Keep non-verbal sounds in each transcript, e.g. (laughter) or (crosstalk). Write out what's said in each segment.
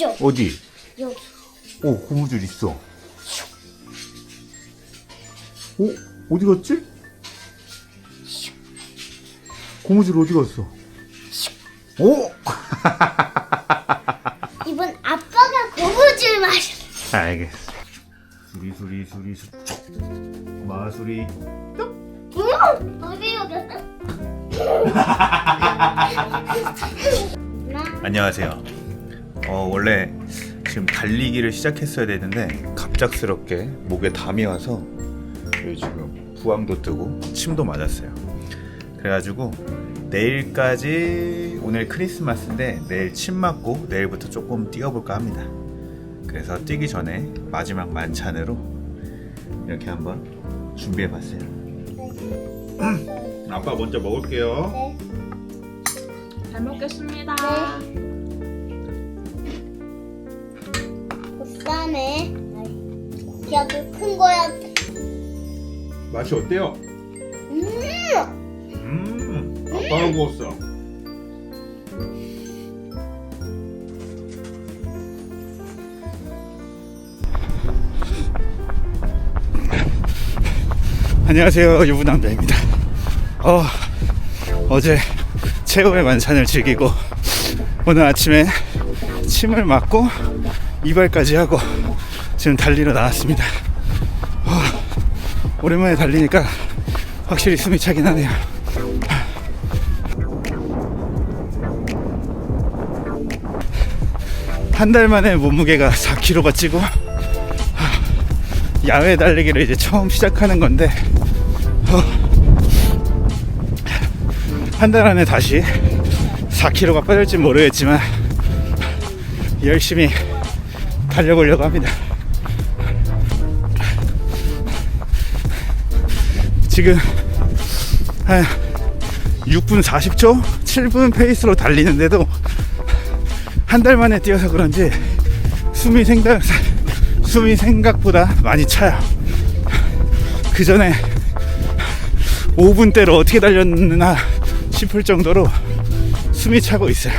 있죠. 어디? 여기. 오 고무줄 있어. 오 어디 갔지? 고무줄 어디 갔어? 오 (laughs) 이번 아빠가 고무줄 마실. 알겠어. 수리 수리 수리 수 마수리. 응? 어디 (laughs) 안녕하세요. 어, 원래 지금 달리기를 시작했어야 되는데 갑작스럽게 목에 담이 와서 여기 지금 부항도 뜨고 침도 맞았어요. 그래가지고 내일까지 오늘 크리스마스인데 내일 침 맞고 내일부터 조금 뛰어볼까 합니다. 그래서 뛰기 전에 마지막 만찬으로 이렇게 한번 준비해봤어요. (clears throat) 아빠 먼저 먹을게요. 잘 먹겠습니다. 그 다음에 여기 큰 거야. 맛이 어때요? 음. 음, 아빠가 구웠어. 안녕하세요, 유부남자입니다. 어, 어제 최후의 만찬을 즐기고 오늘 아침에 침을 맞고 이발까지 하고 지금 달리러 나왔습니다. 어, 오랜만에 달리니까 확실히 숨이 차긴 하네요. 한 달 만에 몸무게가 4kg가 찌고 야외 달리기를 이제 처음 시작하는 건데 한 달 안에 다시 4kg가 빠질지 모르겠지만 열심히 달려보려고 합니다. 지금 한 6분 40초, 7분 페이스로 달리는데도 한 달 만에 뛰어서 그런지 숨이 생각 숨이 생각보다 많이 차요. 그 전에 5분대로 어떻게 달렸나 싶을 정도로 숨이 차고 있어요.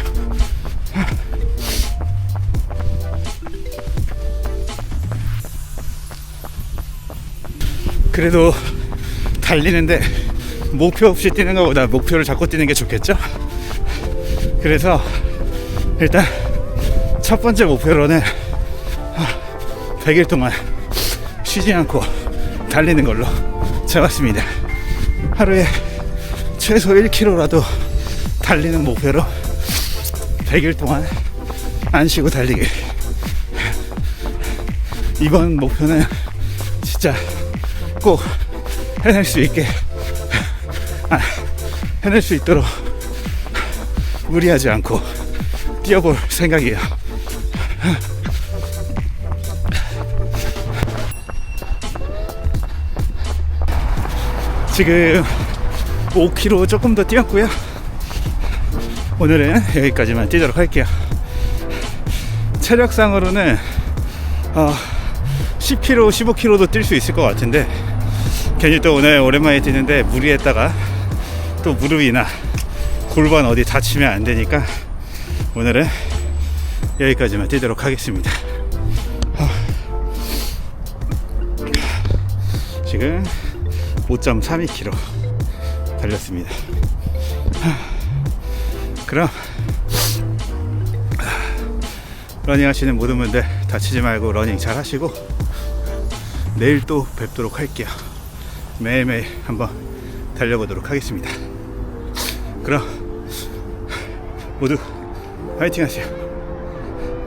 그래도 달리는데 목표 없이 뛰는 것보다 목표를 잡고 뛰는 게 좋겠죠? 그래서 일단 첫 번째 목표로는 100일 동안 쉬지 않고 달리는 걸로 잡았습니다. 하루에 최소 1km라도 달리는 목표로 100일 동안 안 쉬고 달리기. 이번 목표는 진짜 꼭 해낼 수 있게 아, 해낼 수 있도록 무리하지 않고 뛰어볼 생각이에요. 지금 5km 조금 더 뛰었고요. 오늘은 여기까지만 뛰도록 할게요. 체력상으로는 어, 10km, 15km도 뛸 수 있을 것 같은데 괜히 또 오늘 오랜만에 뛰는데 무리했다가 또 무릎이나 골반 어디 다치면 안 되니까 오늘은 여기까지만 뛰도록 하겠습니다. 어. 지금 5.32km 달렸습니다. 그럼 러닝 하시는 모든 분들 다치지 말고 러닝 잘 하시고 내일 또 뵙도록 할게요. 매일매일 한번 달려보도록 하겠습니다. 그럼 모두 화이팅 하세요.